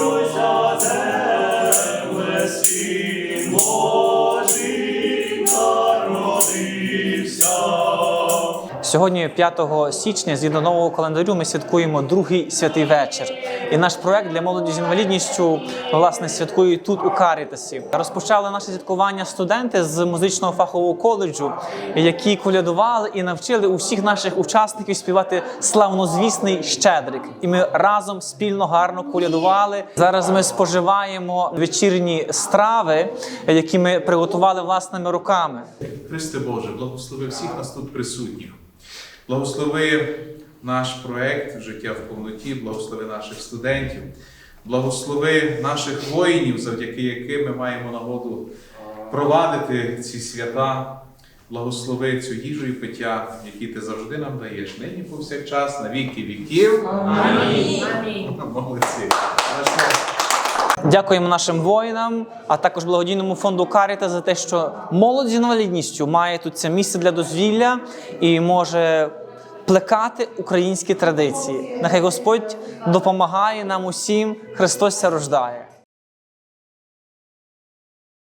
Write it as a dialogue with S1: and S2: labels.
S1: Róża ze
S2: Сьогодні, 5 січня, згідно нового календарю, ми святкуємо другий святий вечір. І наш проект для молоді з інвалідністю власне святкує тут у Карітасі. Розпочали наше святкування студенти з музичного фахового коледжу, які колядували і навчили усіх наших учасників співати славнозвісний щедрик. І ми разом спільно гарно колядували. Зараз ми споживаємо вечірні страви, які ми приготували власними руками.
S3: Христе Боже, благослови всіх нас тут присутніх. Благослови наш проект Життя в повноті, благослови наших студентів, благослови наших воїнів, завдяки яким ми маємо нагоду провадити ці свята. Благослови цю їжу і пиття, які ти завжди нам даєш, нині повсякчас, на віки віків. Амінь.
S2: Дякуємо нашим воїнам, а також благодійному фонду Каріта за те, що молодь з інвалідністю має тут це місце для дозвілля і може плекати українські традиції. Нехай Господь допомагає нам усім, Христос рождає.